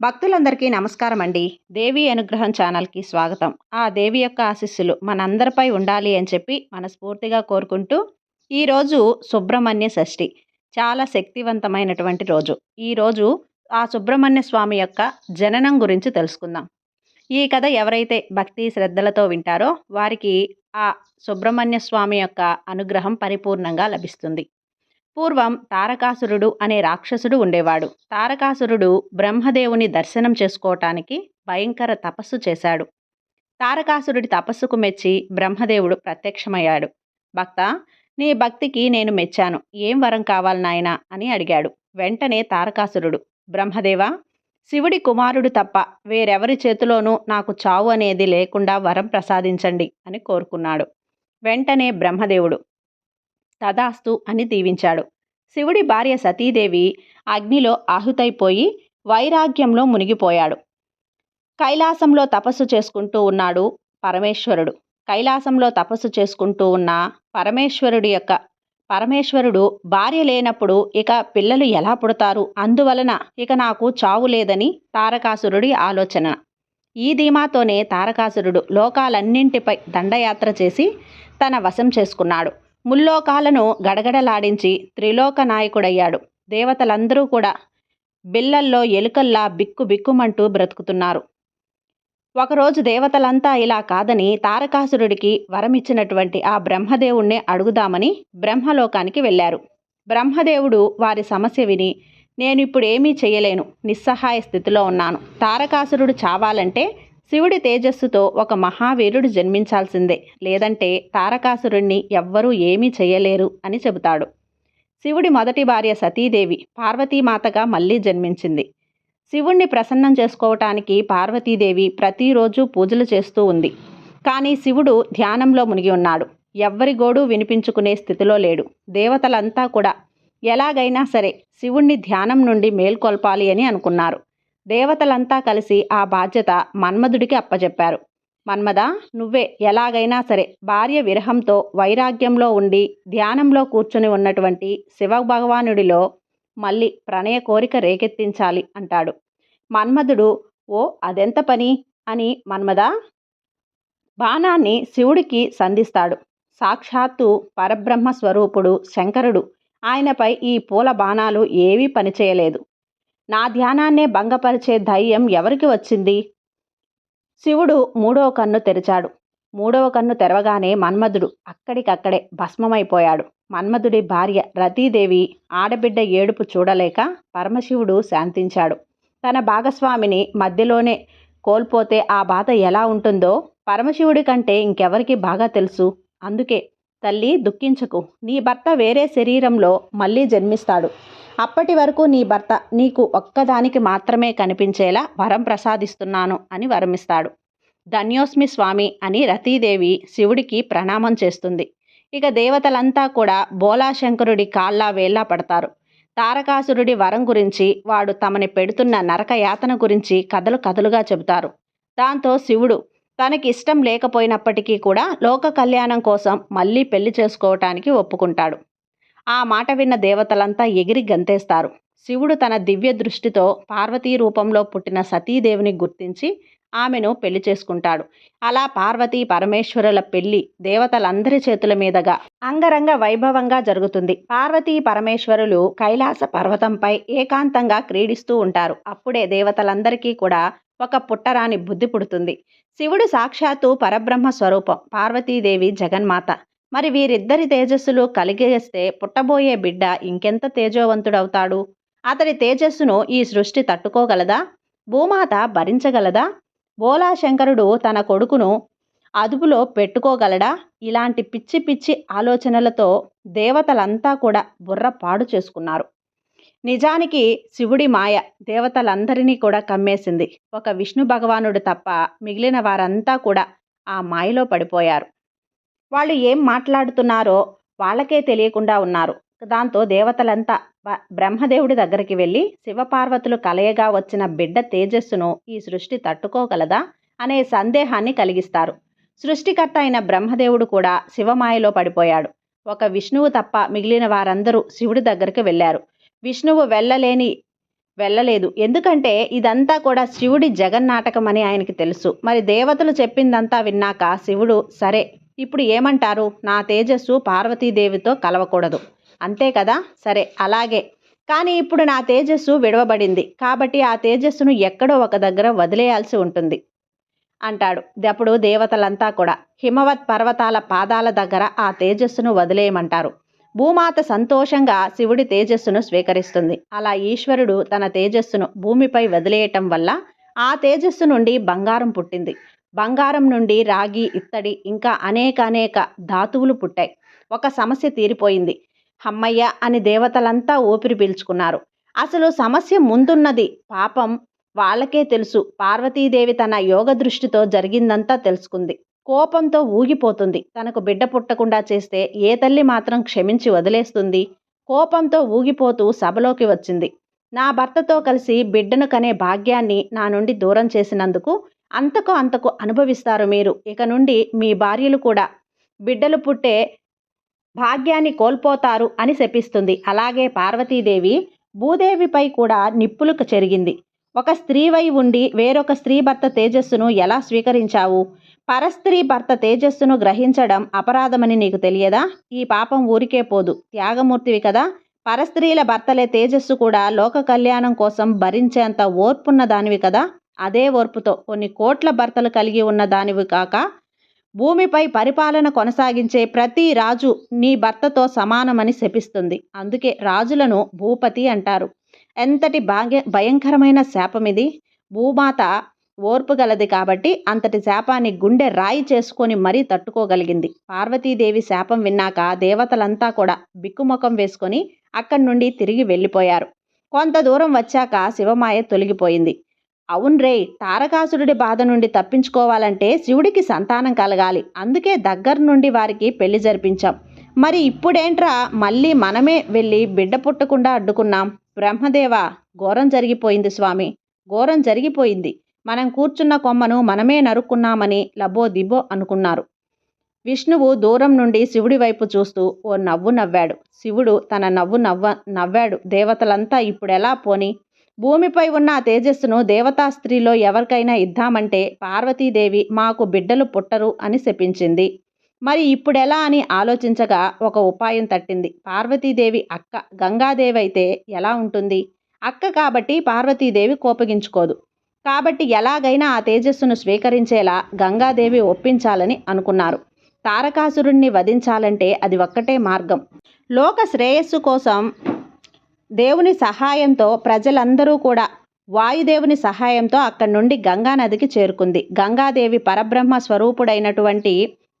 భక్తులందరికీ నమస్కారం అండి దేవి అనుగ్రహం ఛానల్కి స్వాగతం. ఆ దేవి యొక్క ఆశీస్సులు మనందరిపై ఉండాలి అని చెప్పి మనస్ఫూర్తిగా కోరుకుంటూ ఈరోజు సుబ్రహ్మణ్య షష్ఠి. చాలా శక్తివంతమైనటువంటి రోజు. ఈరోజు ఆ సుబ్రహ్మణ్య స్వామి యొక్క జననం గురించి తెలుసుకుందాం. ఈ కథ ఎవరైతే భక్తి శ్రద్ధలతో వింటారో వారికి ఆ సుబ్రహ్మణ్య స్వామి యొక్క అనుగ్రహం పరిపూర్ణంగా లభిస్తుంది. పూర్వం తారకాసురుడు అనే రాక్షసుడు ఉండేవాడు. తారకాసురుడు బ్రహ్మదేవుని దర్శనం చేసుకోవటానికి భయంకర తపస్సు చేశాడు. తారకాసురుడి తపస్సుకు మెచ్చి బ్రహ్మదేవుడు ప్రత్యక్షమయ్యాడు. భక్త నీ భక్తికి నేను మెచ్చాను. ఏం వరం కావాలి నాయనా? అని అడిగాడు. వెంటనే తారకాసురుడు బ్రహ్మదేవ శివుడి కుమారుడు తప్ప వేరెవరి చేతిలోనూ నాకు చావు అనేది లేకుండా వరం ప్రసాదించండి అని కోరుకున్నాడు. వెంటనే బ్రహ్మదేవుడు తదాస్తు అని దీవించాడు. శివుడి భార్య సతీదేవి అగ్నిలో ఆహుతైపోయి వైరాగ్యంలో మునిగిపోయాడు. కైలాసంలో తపస్సు చేసుకుంటూ ఉన్నాడు పరమేశ్వరుడు. కైలాసంలో తపస్సు చేసుకుంటూ ఉన్న పరమేశ్వరుడి యొక్క పరమేశ్వరుడు భార్య లేనప్పుడు ఇక పిల్లలు ఎలా పుడతారు? అందువలన ఇక నాకు చావు లేదని తారకాసురుడి ఆలోచన. ఈ ధీమాతోనే తారకాసురుడు లోకాలన్నింటిపై దండయాత్ర చేసి తన వశం చేసుకున్నాడు. ముల్లోకాలను గడగడలాడించి త్రిలోక నాయకుడయ్యాడు. దేవతలందరూ కూడా బిల్లల్లో ఎలుకల్లా బిక్కు బిక్కుమంటూ బ్రతుకుతున్నారు. ఒకరోజు దేవతలంతా ఇలా కాదని తారకాసురుడికి వరమిచ్చినటువంటి ఆ బ్రహ్మదేవుణ్ణే అడుగుదామని బ్రహ్మలోకానికి వెళ్ళారు. బ్రహ్మదేవుడు వారి సమస్య విని నేను ఇప్పుడు ఏమీ చేయలేను నిస్సహాయ స్థితిలో ఉన్నాను. తారకాసురుడు చావాలంటే శివుడి తేజస్సుతో ఒక మహావీరుడు జన్మించాల్సిందే. లేదంటే తారకాసురుణ్ణి ఎవ్వరూ ఏమీ చేయలేరు అని చెబుతాడు. శివుడి మొదటి భార్య సతీదేవి పార్వతీమాతగా మళ్ళీ జన్మించింది. శివుణ్ణి ప్రసన్నం చేసుకోవటానికి పార్వతీదేవి ప్రతిరోజు పూజలు చేస్తూ ఉంది. కానీ శివుడు ధ్యానంలో మునిగి ఉన్నాడు. ఎవ్వరి గోడు వినిపించుకునే స్థితిలో లేడు. దేవతలంతా కూడా ఎలాగైనా సరే శివుణ్ణి ధ్యానం నుండి మేల్కొల్పాలి అని అనుకున్నారు. దేవతలంతా కలిసి ఆ బాధ్యత మన్మధుడికి అప్పచెప్పారు మన్మద నువ్వే ఎలాగైనా సరే భార్య విరహంతో వైరాగ్యంలో ఉండి ధ్యానంలో కూర్చుని ఉన్నటువంటి శివ భగవానుడిలో మళ్ళీ ప్రణయ కోరిక రేకెత్తించాలి అంటాడు. మన్మధుడు ఓ అదెంత పని? అని మన్మద బాణాన్ని శివుడికి సంధిస్తాడు. సాక్షాత్తు పరబ్రహ్మ స్వరూపుడు శంకరుడు. ఆయనపై ఈ పూల బాణాలు ఏవీ పనిచేయలేదు. నా ధ్యానాన్నే భంగపరిచే ధైర్యం ఎవరికి వచ్చింది? శివుడు మూడవ కన్ను తెరిచాడు. మూడవ కన్ను తెరవగానే మన్మధుడు అక్కడికక్కడే భస్మమైపోయాడు. మన్మధుడి భార్య రతీదేవి ఆడబిడ్డ ఏడుపు చూడలేక పరమశివుడు శాంతించాడు. తన భాగస్వామిని మధ్యలోనే కోల్పోతే ఆ బాధ ఎలా ఉంటుందో పరమశివుడి కంటే ఇంకెవరికి బాగా తెలుసు. అందుకే తల్లి దుఃఖించకు. నీ భర్త వేరే శరీరంలో మళ్ళీ జన్మిస్తాడు. అప్పటి వరకు నీ భర్త నీకు ఒక్కదానికి మాత్రమే కనిపించేలా వరం ప్రసాదిస్తున్నాను అని వరమిస్తాడు. ధన్యోస్మి స్వామి అని రతీదేవి శివుడికి ప్రణామం చేస్తుంది. ఇక దేవతలంతా కూడా బోలాశంకరుడి కాళ్ళ వేళ్ళ పడతారు. తారకాసురుడి వరం గురించి వాడు తమని పెడుతున్న నరక యాతన గురించి కథలు కథలుగా చెబుతారు. దాంతో శివుడు తనకి ఇష్టం లేకపోయినప్పటికీ కూడా లోక కళ్యాణం కోసం మళ్ళీ పెళ్ళి చేసుకోవటానికి ఒప్పుకుంటాడు. ఆ మాట విన్న దేవతలంతా ఎగిరి గంతేస్తారు. శివుడు తన దివ్య దృష్టితో పార్వతీ రూపంలో పుట్టిన సతీదేవిని గుర్తించి ఆమెను పెళ్ళి చేసుకుంటాడు. అలా పార్వతీ పరమేశ్వరుల పెళ్ళి దేవతలందరి చేతుల మీదుగా అంగరంగ వైభవంగా జరుగుతుంది. పార్వతీ పరమేశ్వరులు కైలాస పర్వతంపై ఏకాంతంగా క్రీడిస్తూ ఉంటారు. అప్పుడే దేవతలందరికీ కూడా ఒక పుట్టరాని బుద్ధి పుడుతుంది. శివుడు సాక్షాత్తు పరబ్రహ్మ స్వరూపం పార్వతీదేవి జగన్మాత. మరి వీరిద్దరి తేజస్సులు కలిగేస్తే పుట్టబోయే బిడ్డ ఇంకెంత తేజోవంతుడవుతాడు? అతడి తేజస్సును ఈ సృష్టి తట్టుకోగలదా? భూమాత భరించగలదా? బోలాశంకరుడు తన కొడుకును అదుపులో పెట్టుకోగలడా? ఇలాంటి పిచ్చి పిచ్చి ఆలోచనలతో దేవతలంతా కూడా బుర్ర పాడు చేసుకున్నారు. నిజానికి శివుడి మాయ దేవతలందరినీ కూడా కమ్మేసింది. ఒక విష్ణు భగవానుడు తప్ప మిగిలిన వారంతా కూడా ఆ మాయలో పడిపోయారు. వాళ్ళు ఏం మాట్లాడుతున్నారో వాళ్ళకే తెలియకుండా ఉన్నారు. దాంతో దేవతలంతా బ్రహ్మదేవుడి దగ్గరికి వెళ్ళి శివపార్వతులు కలయగా వచ్చిన బిడ్డ తేజస్సును ఈ సృష్టి తట్టుకోగలదా అనే సందేహాన్ని కలిగిస్తారు. సృష్టికర్త అయిన బ్రహ్మదేవుడు కూడా శివమాయలో పడిపోయాడు. ఒక విష్ణువు తప్ప మిగిలిన వారందరూ శివుడి దగ్గరికి వెళ్ళారు. విష్ణువు వెళ్ళలేని వెళ్ళలేదు. ఎందుకంటే ఇదంతా కూడా శివుడి జగన్నాటకం అని ఆయనకి తెలుసు. మరి దేవతలు చెప్పిందంతా విన్నాక శివుడు సరే ఇప్పుడు ఏమంటారు? నా తేజస్సు పార్వతీదేవితో కలవకూడదు. అంతే కదా? సరే అలాగే. కానీ ఇప్పుడు నా తేజస్సు విడవబడింది. కాబట్టి ఆ తేజస్సును ఎక్కడో ఒక దగ్గర వదిలేయాల్సి ఉంటుంది. అంటాడు. అప్పుడు దేవతలంతా కూడా. హిమవత్ పర్వతాల పాదాల దగ్గర ఆ తేజస్సును వదిలేయమంటారు. భూమాత సంతోషంగా శివుడి తేజస్సును స్వీకరిస్తుంది. అలా ఈశ్వరుడు తన తేజస్సును భూమిపై వదిలేయటం వల్ల ఆ తేజస్సు నుండి బంగారం పుట్టింది. బంగారం నుండి రాగి ఇత్తడి ఇంకా అనేక అనేక ధాతువులు పుట్టాయి. ఒక సమస్య తీరిపోయింది. హమ్మయ్య అని దేవతలంతా ఊపిరి పీల్చుకున్నారు. అసలు సమస్య ముందున్నది పాపం వాళ్ళకే తెలుసు. పార్వతీదేవి తన యోగ దృష్టితో జరిగిందంతా తెలుసుకుంది. కోపంతో ఊగిపోతుంది. తనకు బిడ్డ పుట్టకుండా చేస్తే ఏ తల్లి మాత్రం క్షమించి వదిలేస్తుంది? కోపంతో ఊగిపోతూ సభలోకి వచ్చింది. నా భర్తతో కలిసి బిడ్డను కనే భాగ్యాన్ని నా నుండి దూరం చేసినందుకు అంతకు అంతకు అనుభవిస్తారు మీరు. ఇక నుండి మీ భార్యలు కూడా బిడ్డలు పుట్టే భాగ్యాన్ని కోల్పోతారు అని శపిస్తుంది. అలాగే పార్వతీదేవి భూదేవిపై కూడా నిప్పులకు చెరిగింది. ఒక స్త్రీవై ఉండి వేరొక స్త్రీ భర్త తేజస్సును ఎలా స్వీకరించావు? పరస్త్రీ భర్త తేజస్సును గ్రహించడం అపరాధమని నీకు తెలియదా? ఈ పాపం ఊరికే పోదు. త్యాగమూర్తివి కదా. పరస్త్రీల భర్తలే తేజస్సు కూడా లోక కళ్యాణం కోసం భరించేంత ఓర్పున్న దానివి కదా. అదే ఓర్పుతో కొన్ని కోట్ల భర్తలు కలిగి ఉన్న దానివి కాక భూమిపై పరిపాలన కొనసాగించే ప్రతి రాజు నీ భర్తతో సమానమని శపిస్తుంది. అందుకే రాజులను భూపతి అంటారు. ఎంతటి భాగ్య భయంకరమైన శాపం ఇది భూమాత ఓర్పు గలది కాబట్టి అంతటి శాపాన్ని గుండె రాయి చేసుకొని మరీ తట్టుకోగలిగింది. పార్వతీదేవి శాపం విన్నాక దేవతలంతా కూడా బిక్కుముఖం వేసుకొని అక్కడి నుండి తిరిగి వెళ్ళిపోయారు. కొంత దూరం వచ్చాక శివమాయ తొలగిపోయింది. అవును రే తారకాసురుడి బాధ నుండి తప్పించుకోవాలంటే శివుడికి సంతానం కలగాలి. అందుకే దగ్గర నుండి వారికి పెళ్ళి జరిపించాం. మరి ఇప్పుడేంట్రా మళ్ళీ మనమే వెళ్ళి బిడ్డ పుట్టకుండా అడ్డుకున్నాం? బ్రహ్మదేవ ఘోరం జరిగిపోయింది స్వామి. ఘోరం జరిగిపోయింది. మనం కూర్చున్న కొమ్మను మనమే నరుక్కున్నామని లబో దిబో అనుకున్నారు. విష్ణువు దూరం నుండి శివుడి వైపు చూస్తూ ఓ నవ్వు నవ్వాడు. శివుడు తన నవ్వు నవ్వ నవ్వాడు దేవతలంతా ఇప్పుడెలా పోని? భూమిపై ఉన్న ఆ తేజస్సును దేవతా స్త్రీలో ఎవరికైనా ఇద్దామంటే పార్వతీదేవి మాకు బిడ్డలు పుట్టరు అని శపించింది. మరి ఇప్పుడెలా అని ఆలోచించగా ఒక ఉపాయం తట్టింది. పార్వతీదేవి అక్క గంగాదేవి అయితే ఎలా ఉంటుంది? అక్క కాబట్టి పార్వతీదేవి కోపగించుకోదు. కాబట్టి ఎలాగైనా ఆ తేజస్సును స్వీకరించేలా గంగాదేవి ఒప్పించాలని అనుకున్నారు. తారకాసురుణ్ణి వధించాలంటే అది ఒక్కటే మార్గం. లోక శ్రేయస్సు కోసం దేవుని సహాయంతో ప్రజలందరూ కూడా వాయుదేవుని సహాయంతో అక్కడి నుండి గంగా నదికి చేరుకుంది. గంగాదేవి పరబ్రహ్మ స్వరూపుడైనటువంటి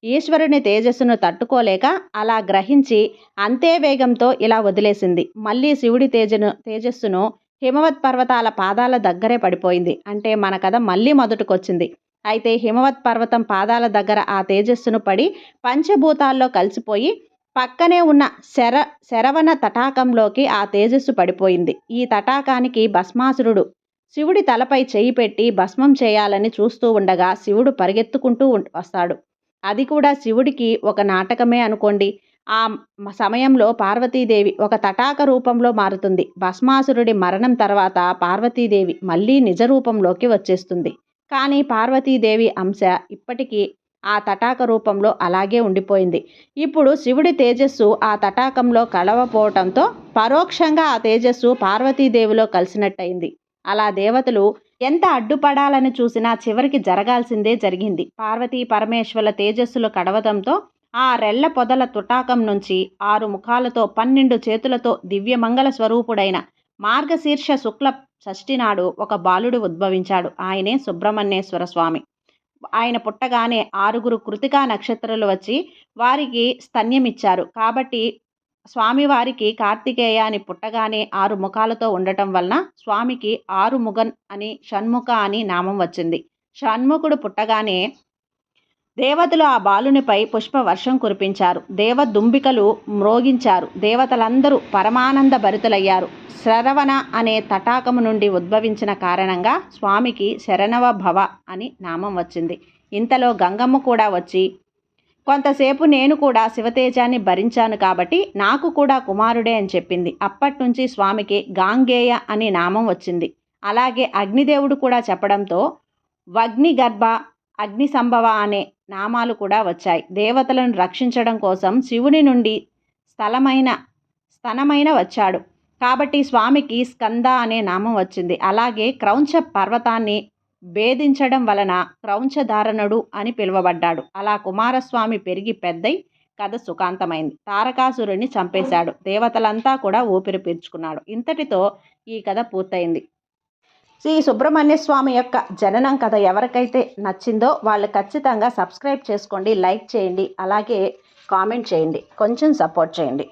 ఈశ్వరుని తేజస్సును తట్టుకోలేక అలా గ్రహించి అంతే వేగంతో ఇలా వదిలేసింది. మళ్ళీ శివుడి తేజను తేజస్సును హిమవత్ పర్వతాల పాదాల దగ్గరే పడిపోయింది. అంటే మన కథ మళ్ళీ మొదటికొచ్చింది. అయితే హిమవత్ పర్వతం పాదాల దగ్గర ఆ తేజస్సును పడి పంచభూతాల్లో కలిసిపోయి పక్కనే ఉన్న శర శరవణ తటాకంలోకి ఆ తేజస్సు పడిపోయింది. ఈ తటాకానికి భస్మాసురుడు శివుడి తలపై చేయి పెట్టి భస్మం చేయాలని చూస్తూ ఉండగా శివుడు పరిగెత్తుకుంటూ వస్తాడు. అది కూడా శివుడికి ఒక నాటకమే అనుకోండి. ఆ సమయంలో పార్వతీదేవి ఒక తటాక రూపంలో మారుతుంది. భస్మాసురుడి మరణం తర్వాత పార్వతీదేవి మళ్ళీ నిజ రూపంలోకి వచ్చేస్తుంది. కానీ పార్వతీదేవి అంశ ఇప్పటికీ ఆ తటాక రూపంలో అలాగే ఉండిపోయింది. ఇప్పుడు శివుడి తేజస్సు ఆ తటాకంలో కలవపోవటంతో పరోక్షంగా ఆ తేజస్సు పార్వతీదేవిలో కలిసినట్టయింది. అలా దేవతలు ఎంత అడ్డుపడాలని చూసినా చివరికి జరగాల్సిందే జరిగింది. పార్వతీ పరమేశ్వరుల తేజస్సులు కడవడంతో ఆ రెల్ల పొదల తుటాకం నుంచి ఆరు ముఖాలతో పన్నెండు చేతులతో దివ్యమంగళ స్వరూపుడైన మార్గశీర్ష శుక్ల షష్ఠి నాడు ఒక బాలుడు ఉద్భవించాడు. ఆయనే సుబ్రహ్మణ్యేశ్వర స్వామి. ఆయన పుట్టగానే ఆరుగురు కృతికా నక్షత్రాలు వచ్చి వారికి స్తన్యమిచ్చారు. కాబట్టి స్వామివారికి కార్తికేయ అని పుట్టగానే ఆరు ముఖాలతో ఉండటం వలన స్వామికి ఆరు ముగన్ అని షణ్ముఖ అని నామం వచ్చింది. షణ్ముఖుడు పుట్టగానే దేవతలు ఆ బాలునిపై పుష్ప వర్షం కురిపించారు. దేవదుంబికలు మ్రోగించారు. దేవతలందరూ పరమానంద భరితులయ్యారు. శరవణ అనే తటాకము నుండి ఉద్భవించిన కారణంగా స్వామికి శరణవ భవ అని నామం వచ్చింది. ఇంతలో గంగమ్మ కూడా వచ్చి కొంతసేపు నేను కూడా శివతేజాన్ని భరించాను కాబట్టి నాకు కూడా కుమారుడే అని చెప్పింది. అప్పటి నుంచి స్వామికి గాంగేయ అని నామం వచ్చింది. అలాగే అగ్నిదేవుడు కూడా చెప్పడంతో వగ్ని గర్భ అగ్ని సంభవ అనే నామాలు కూడా వచ్చాయి. దేవతలను రక్షించడం కోసం శివుని నుండి స్థలమైన స్థనమైన వచ్చాడు. కాబట్టి స్వామికి స్కంద అనే నామం వచ్చింది. అలాగే క్రౌంచ పర్వతాన్ని భేదించడం వలన క్రౌంచధారణుడు అని పిలువబడ్డాడు. అలా కుమారస్వామి పెరిగి పెద్దై కథ సుఖాంతమైంది. తారకాసురుణ్ణి చంపేశాడు. దేవతలంతా కూడా ఊపిరి పీల్చుకున్నాడు. ఇంతటితో ఈ కథ పూర్తయింది. శ్రీ సుబ్రహ్మణ్య స్వామి యొక్క జననం కథ ఎవరికైతే నచ్చిందో వాళ్ళు ఖచ్చితంగా సబ్స్క్రైబ్ చేసుకోండి లైక్ చేయండి అలాగే కామెంట్ చేయండి కొంచెం సపోర్ట్ చేయండి.